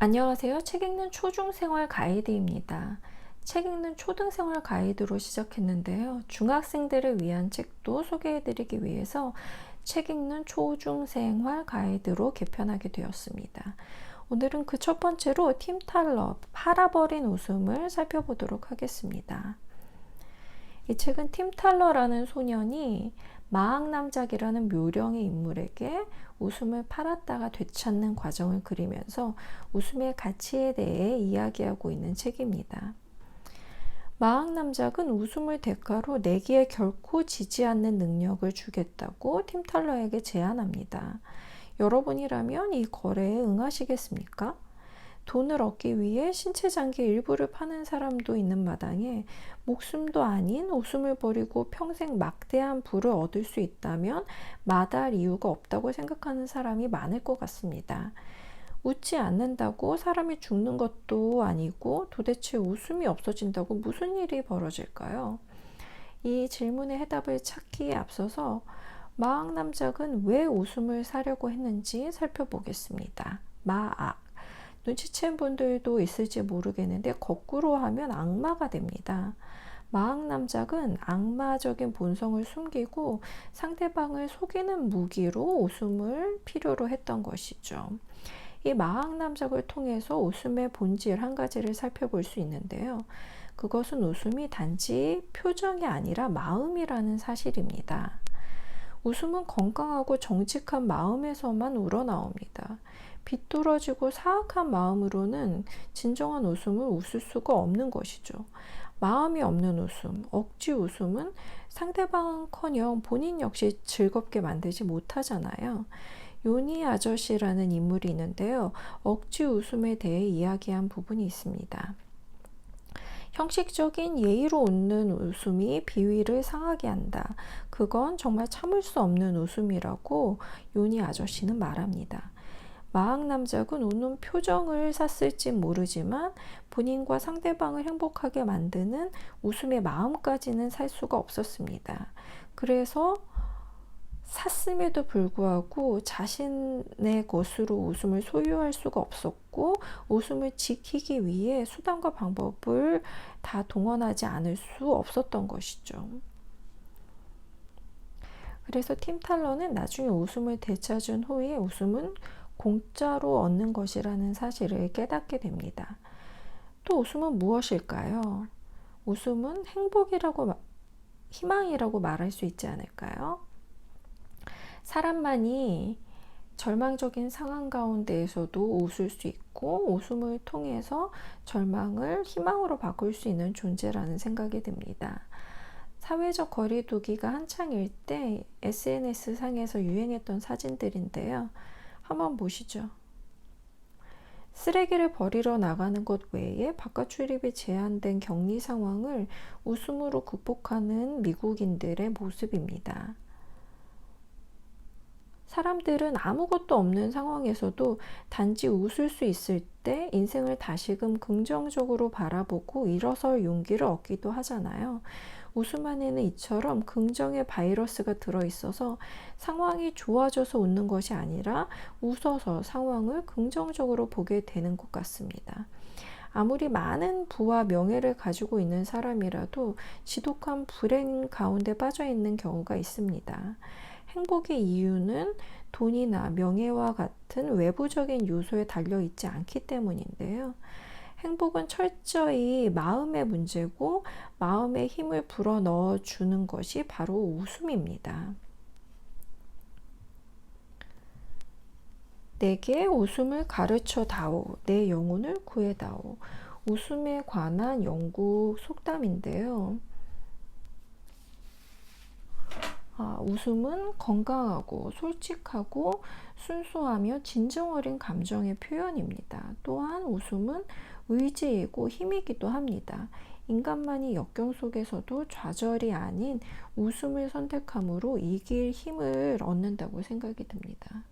안녕하세요. 책 읽는 초중생활 가이드입니다. 책 읽는 초등생활 가이드로 시작했는데요. 중학생들을 위한 책도 소개해드리기 위해서 책 읽는 초중생활 가이드로 개편하게 되었습니다. 오늘은 그 첫 번째로 팀 탈러 팔아버린 웃음을 살펴보도록 하겠습니다. 이 책은 팀 탈러라는 소년이 마학남작이라는 묘령의 인물에게 웃음을 팔았다가 되찾는 과정을 그리면서 웃음의 가치에 대해 이야기하고 있는 책입니다. 마학남작은 웃음을 대가로 내기에 결코 지지 않는 능력을 주겠다고 팀 탈러에게 제안합니다. 여러분이라면 이 거래에 응하시겠습니까? 돈을 얻기 위해 신체 장기 일부를 파는 사람도 있는 마당에 목숨도 아닌 웃음을 버리고 평생 막대한 부를 얻을 수 있다면 마다할 이유가 없다고 생각하는 사람이 많을 것 같습니다. 웃지 않는다고 사람이 죽는 것도 아니고 도대체 웃음이 없어진다고 무슨 일이 벌어질까요? 이 질문의 해답을 찾기에 앞서서 마학남작은 왜 웃음을 사려고 했는지 살펴보겠습니다. 마악. 눈치챈 분들도 있을지 모르겠는데 거꾸로 하면 악마가 됩니다. 마학남작은 악마적인 본성을 숨기고 상대방을 속이는 무기로 웃음을 필요로 했던 것이죠. 이 마학남작을 통해서 웃음의 본질 한 가지를 살펴볼 수 있는데요. 그것은 웃음이 단지 표정이 아니라 마음이라는 사실입니다. 웃음은 건강하고 정직한 마음에서만 우러나옵니다. 비뚤어지고 사악한 마음으로는 진정한 웃음을 웃을 수가 없는 것이죠. 마음이 없는 웃음, 억지 웃음은 상대방커녕 본인 역시 즐겁게 만들지 못하잖아요. 요니 아저씨라는 인물이 있는데요. 억지 웃음에 대해 이야기한 부분이 있습니다. 형식적인 예의로 웃는 웃음이 비위를 상하게 한다. 그건 정말 참을 수 없는 웃음이라고 요니 아저씨는 말합니다. 마학 남작은 웃는 표정을 샀을지 모르지만 본인과 상대방을 행복하게 만드는 웃음의 마음까지는 살 수가 없었습니다. 그래서 샀음에도 불구하고 자신의 것으로 웃음을 소유할 수가 없었고 웃음을 지키기 위해 수단과 방법을 다 동원하지 않을 수 없었던 것이죠. 그래서 팀 탈러는 나중에 웃음을 되찾은 후에 웃음은 공짜로 얻는 것이라는 사실을 깨닫게 됩니다. 또 웃음은 무엇일까요? 웃음은 행복이라고 희망이라고 말할 수 있지 않을까요? 사람만이 절망적인 상황 가운데에서도 웃을 수 있고 웃음을 통해서 절망을 희망으로 바꿀 수 있는 존재라는 생각이 듭니다. 사회적 거리두기가 한창일 때 SNS 상에서 유행했던 사진들인데요. 한번 보시죠. 쓰레기를 버리러 나가는 것 외에 바깥 출입이 제한된 격리 상황을 웃음으로 극복하는 미국인들의 모습입니다. 사람들은 아무것도 없는 상황에서도 단지 웃을 수 있을 때 인생을 다시금 긍정적으로 바라보고 일어설 용기를 얻기도 하잖아요. 웃음 안에는 이처럼 긍정의 바이러스가 들어있어서 상황이 좋아져서 웃는 것이 아니라 웃어서 상황을 긍정적으로 보게 되는 것 같습니다. 아무리 많은 부와 명예를 가지고 있는 사람이라도 지독한 불행 가운데 빠져 있는 경우가 있습니다. 행복의 이유는 돈이나 명예와 같은 외부적인 요소에 달려 있지 않기 때문인데요. 행복은 철저히 마음의 문제고 마음에 힘을 불어 넣어 주는 것이 바로 웃음입니다. 내게 웃음을 가르쳐 다오. 내 영혼을 구해 다오. 웃음에 관한 영국 속담인데요. 아, 웃음은 건강하고 솔직하고 순수하며 진정 어린 감정의 표현입니다. 또한 웃음은 의지이고 힘이기도 합니다. 인간만이 역경 속에서도 좌절이 아닌 웃음을 선택함으로 이길 힘을 얻는다고 생각이 듭니다.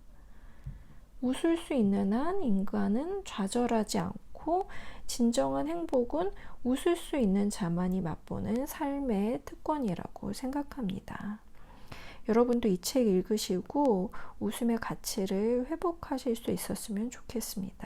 웃을 수 있는 한 인간은 좌절하지 않고 진정한 행복은 웃을 수 있는 자만이 맛보는 삶의 특권이라고 생각합니다. 여러분도 이 책 읽으시고 웃음의 가치를 회복하실 수 있었으면 좋겠습니다.